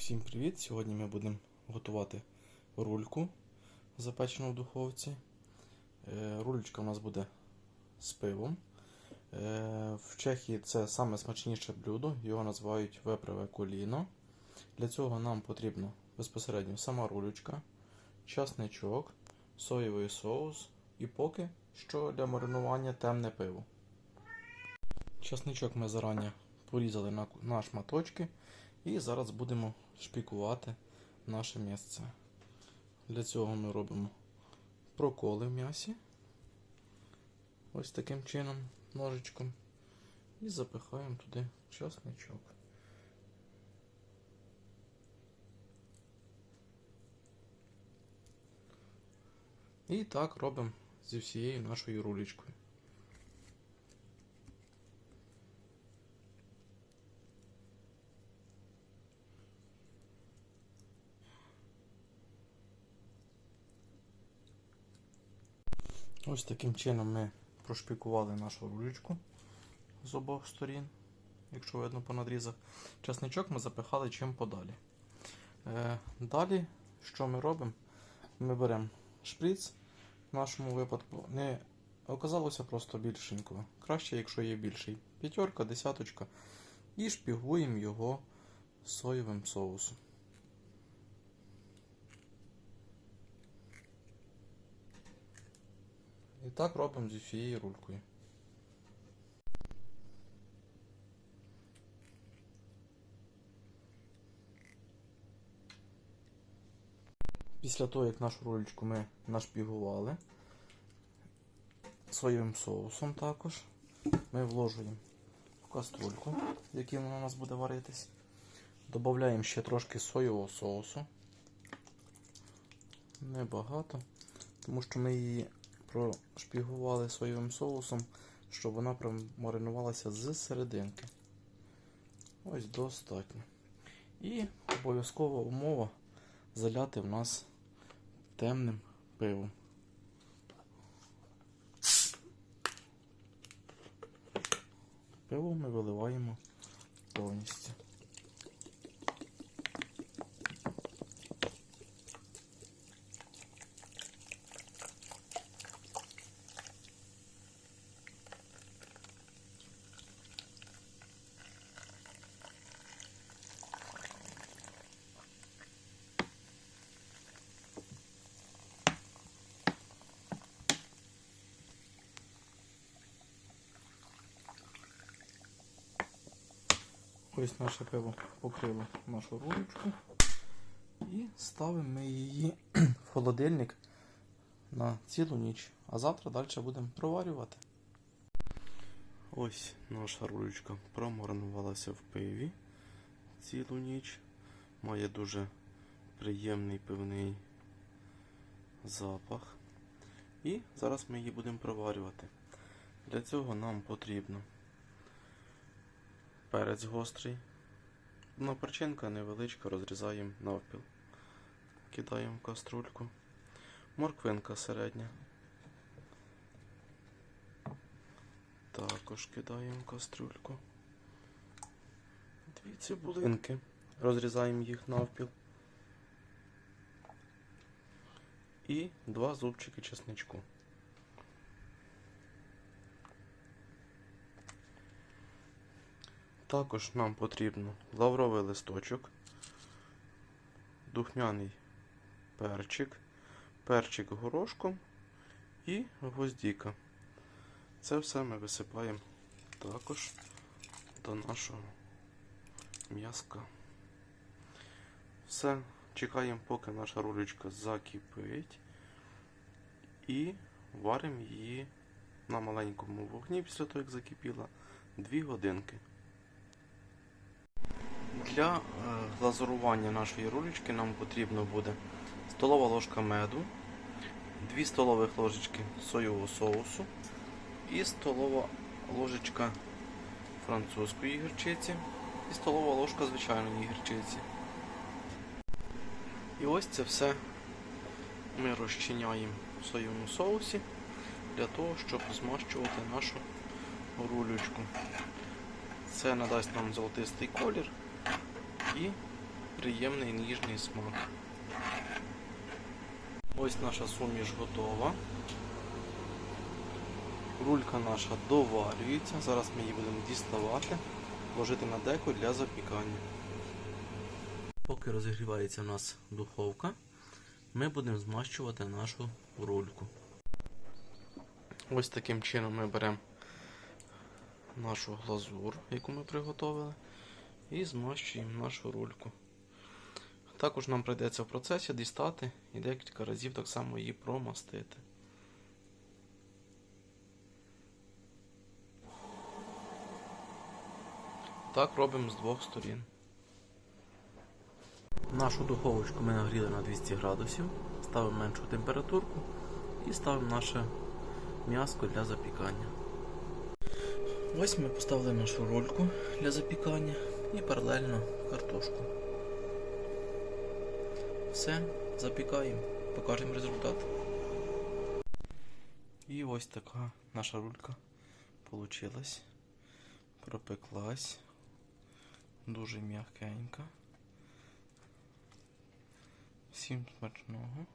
Всім привіт! Сьогодні ми будемо готувати рульку, запечену в духовці. Е, Рулечка у нас буде з пивом. Е, В Чехії це саме смачніше блюдо, його називають вепрове коліно. Для цього нам потрібно безпосередньо сама рулечка, часничок, соєвий соус і поки що для маринування темне пиво. Часничок ми зарані порізали на, на шматочки. І зараз будемо шпікувати наше м'ясце. Для цього ми робимо проколи в м'ясі. Ось таким чином, ножичком. І запихаємо туди часничок. І так робимо зі всією нашою рулечкою. Ось таким чином ми прошпікували нашу рулечку з обох сторін, якщо видно по надрізах. Часничок ми запихали чим подалі. Е, далі, що ми робимо? Ми беремо шприц, в нашому випадку не оказалося просто більшенького. Краще, якщо є більший. П'ятерка, десяточка. І шпігуємо його соєвим соусом. І так робимо зі всією рулькою. Після того, як нашу рулечку ми нашпігували соєвим соусом також, ми вложуємо в каструльку, в якій вона у нас буде варитись. Додаємо ще трошки соєвого соусу. Небагато, тому що ми її прошпігували соєвим соусом, щоб вона промаринувалася з серединки. Ось достатньо. І обов'язкова умова заляти в нас темним пивом. Пиво ми виливаємо повністю. Ось наше пиво покрило нашу рулечку. І ставимо ми її в холодильник на цілу ніч. А завтра далі будемо проварювати. Ось наша рулечка промаринувалася в пиві цілу ніч. Має дуже приємний пивний запах. І зараз ми її будемо проварювати. Для цього нам потрібно перець гострий. Ну, перчинка невеличка, розрізаємо навпіл. Кидаємо в каструльку. Морквинка середня. Також кидаємо в каструльку. Дві цибулинки. Розрізаємо їх навпіл. І два зубчики чесничку. Також нам потрібно лавровий листочок, духмяний перчик, перчик горошком і гвоздіка. Це все ми висипаємо також до нашого м'язка. Все, чекаємо, поки наша рулечка закипить. І варимо її на маленькому вогні після того, як закипіла, 2 годинки. Для е, глазурування нашої рулечки нам потрібно буде столова ложка меду, 2 столових ложечки соєвого соусу і столова ложечка французької гірчиці і столова ложка звичайної гірчиці. І ось це все ми розчиняємо в соєвому соусі для того, щоб змащувати нашу рулечку. Це надасть нам золотистий колір і приємний ніжний смак. Ось наша суміш готова. Рулька наша доварюється. Зараз ми її будемо діставати, ложити на деко для запікання. Поки розігрівається у нас духовка, ми будемо змащувати нашу рульку. Ось таким чином ми беремо нашу глазур, яку ми приготували, і змащуємо нашу рульку. Також нам прийдеться в процесі дістати і декілька разів так само її промастити. Так робимо з двох сторін. Нашу духовочку ми нагріли на 200 градусів, ставимо меншу температурку і ставимо наше м'яско для запікання. Ось ми поставили нашу рольку для запікання і паралельно картошку. Все, запікаємо, покажемо результат. І ось така наша рулька получилась. Пропеклась. Дуже м'якенька. Всім смачного.